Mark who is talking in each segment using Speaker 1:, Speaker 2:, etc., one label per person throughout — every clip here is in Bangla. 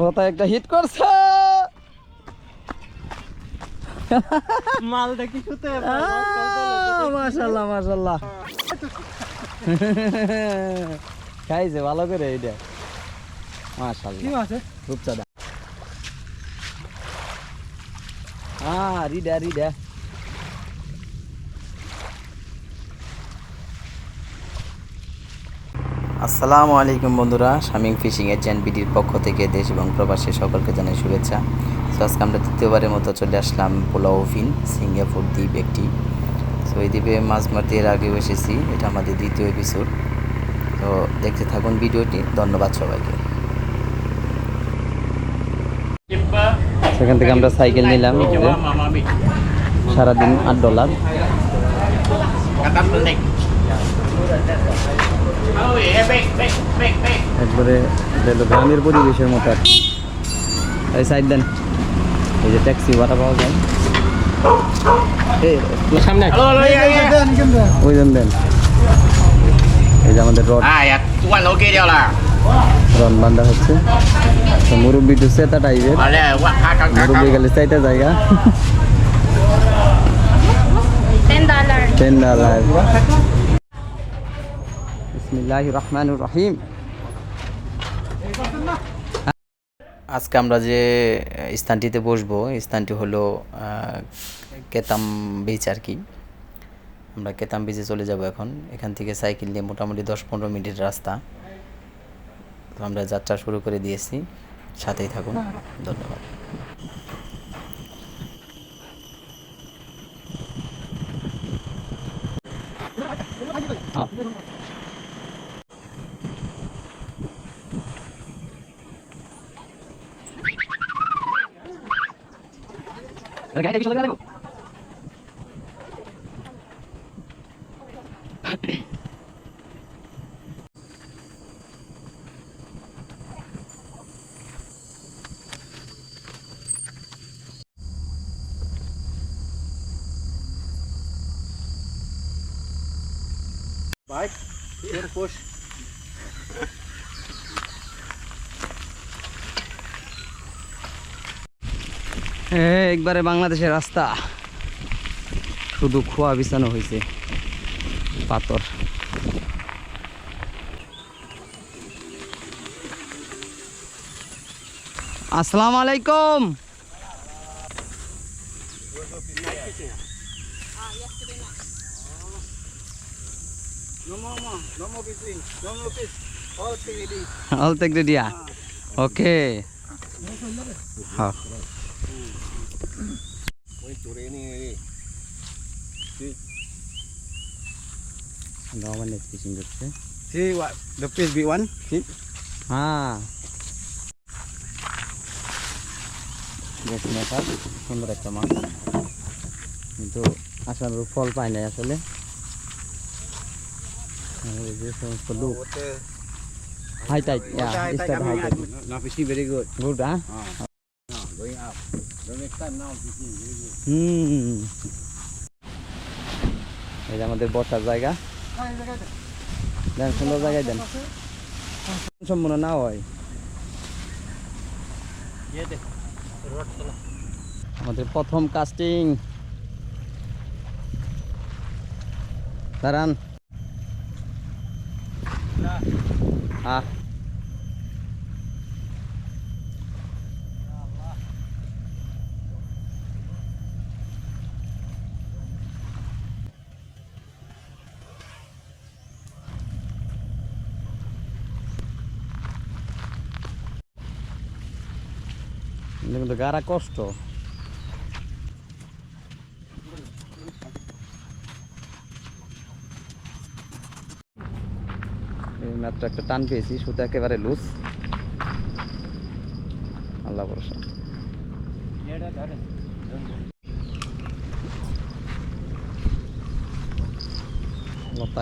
Speaker 1: কোথায় একটা হিট করছে।
Speaker 2: মালটা কি শুতে
Speaker 1: মাশাল্লাহ মাশাল্লাহ খাইছে ভালো করে এইটা। মাশাল্লাহ
Speaker 2: আছে
Speaker 1: রূপচাঁদা। আ রিডা রিডা। আসসালামু আলাইকুম বন্ধুরা শামিং ফিশিং এজেন্ট বিডির পক্ষ থেকে দেশ এবং প্রবাসী সকলকে জানাই শুভেচ্ছা। তো আজকে আমরা তৃতীয়বারের মতো চলে আসলাম পোলাওভিন সিঙ্গাপুর দ্বীপ একটি। তো এই দ্বীপে মাছ মারতে এর আগেও এসেছি, এটা আমাদের দ্বিতীয় এপিসোড তো দেখতে থাকুন ভিডিওটি, ধন্যবাদ সবাইকে। সেখান থেকে আমরা সাইকেল নিলাম সারাদিন আট ডলার। একবারে গ্রামের পরিবেশের মতো আর কি। এই সাইড দেন। এই যে ট্যাক্সি ভাড়া পাওয়া যায়। এই,
Speaker 2: সামনে
Speaker 1: ওই দেন দেন। এই যে আমাদের রড. রন বান্ধা হচ্ছে। তো মুরব্বি টু সেতা টাইপের মুরব্বি. গেলে চাইতে জায়গা. টেন ডলার বিসমিল্লাহ রহমানুর রহিম আজকে আমরা যে স্থানটিতে বসবো, স্থানটি হলো কেতাম বিচ আর কি। আমরা কেতাম বিচে চলে যাব এখন। এখান থেকে সাইকেল নিয়ে মোটামুটি দশ পনেরো মিনিটের রাস্তা। তো আমরা যাত্রা শুরু করে দিয়েছি। সাথেই থাকুন। ধন্যবাদ।
Speaker 2: গাড়ি দেখি চলে গেল Vai, primeiro push.
Speaker 1: একবারে বাংলাদেশের রাস্তা। শুধু খোয়া বিছানো হয়েছে পাথর। আসসালামু আলাইকুম।
Speaker 2: No more fishing, no fish.
Speaker 1: হ্যাঁ
Speaker 2: Wait, curi ini, ini.
Speaker 1: Normal fishing করছে
Speaker 2: See what? The fish big one. See?
Speaker 1: হ্যাঁ বেশ মেটার সুন্দর একটা মাছ কিন্তু আসার ফল পায় নাই আসলে যে সমস্ত লোক high tight start high tight
Speaker 2: Now fishing very good.
Speaker 1: Good হ্যাঁ
Speaker 2: Ah. Going up. The next time now fishing very good.
Speaker 1: Hmm. এই যে আমাদের বসার জায়গা। দেন সুন্দর জায়গায় দেন। সম্পূর্ণ না হয়. আমাদের প্রথম কাস্টিং দাঁড়ান। আহ এটা কিন্তু গাড়া কষ্ট। মাত্র একটা টান পেয়েছি, সুতো একেবারে লুজ আল্লাহ ভরসা।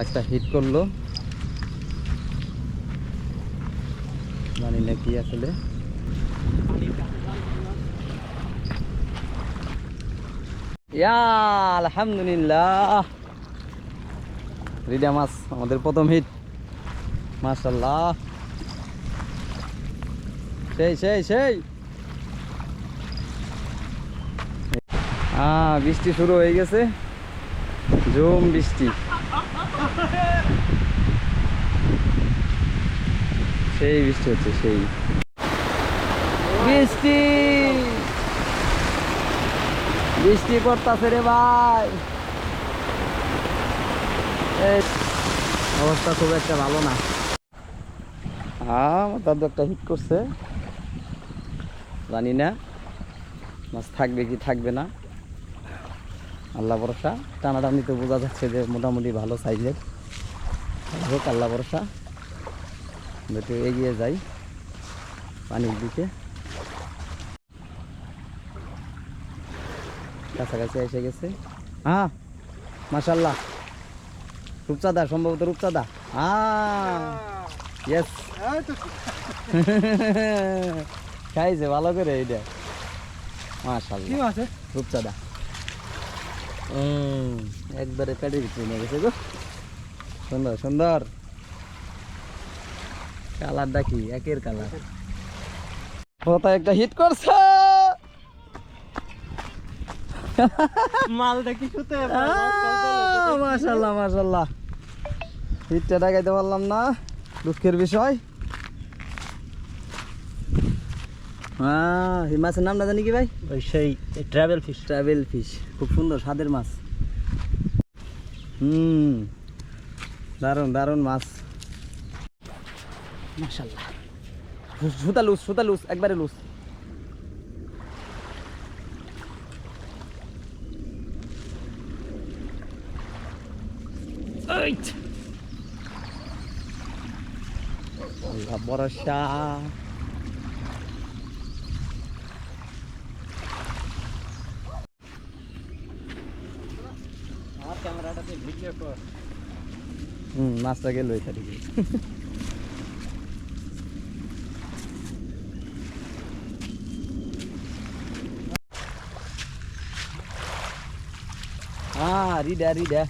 Speaker 1: একটা হিট করল। জানি না কি আসলে। আলহামদুলিল্লাহ। মাছ, আমাদের প্রথম হিট সেই সেই সেই। আহ, বৃষ্টি শুরু হয়ে গেছে। জুম বৃষ্টি। সেই বৃষ্টি হচ্ছে, সেই। বৃষ্টি! বৃষ্টি পড়তাছে রে ভাই। অবস্থা খুব একটা ভালো না। হ্যাঁ দাদু একটা হিট করছে। জানি না, মাছ থাকবে কি থাকবে না। আল্লাহ ভরসা। টানাটানিতে বোঝা যাচ্ছে যে মোটামুটি ভালো সাইজের হোক, আল্লাহ ভরসা। একটু এগিয়ে যাই। পানির দিকে। কাছাকাছি এসে গেছে। হ্যাঁ মাশাল্লাহ রূপচাঁদা সম্ভবত রূপচাঁদা। ইয়েস খাইছে ভালো করে এইটা।
Speaker 2: কি
Speaker 1: মাশাল্লাহ রূপচাঁদা। একবারে পেটের ভিতরে নিয়ে গেছে গো। সুন্দর সুন্দর। কালারটা কি? একের কালার। কোথায় একটা হিট করছে?
Speaker 2: মালটা কি শুতে
Speaker 1: মাশাল্লাহ মাশাল্লাহ হিটটা দেখাইতে পারলাম না দুঃখের বিষয়। হ্যাঁ এই মাছের নামটা জানি কি ভাই?
Speaker 2: ওই সেই ট্রাভেল ফিশ
Speaker 1: ট্রাভেল ফিশ খুব সুন্দর স্বাদের মাছ। হুম দারুণ দারুণ মাছ। মাশাল্লাহ সুতা লুজ সুতা লুজ একবারে লুজ। আল্লাহ ভরসা
Speaker 2: আমার ক্যামেরাটাতে ভিডিও কর
Speaker 1: হুম মাছটা গেল ওই তারিখে Ah, rida, rida.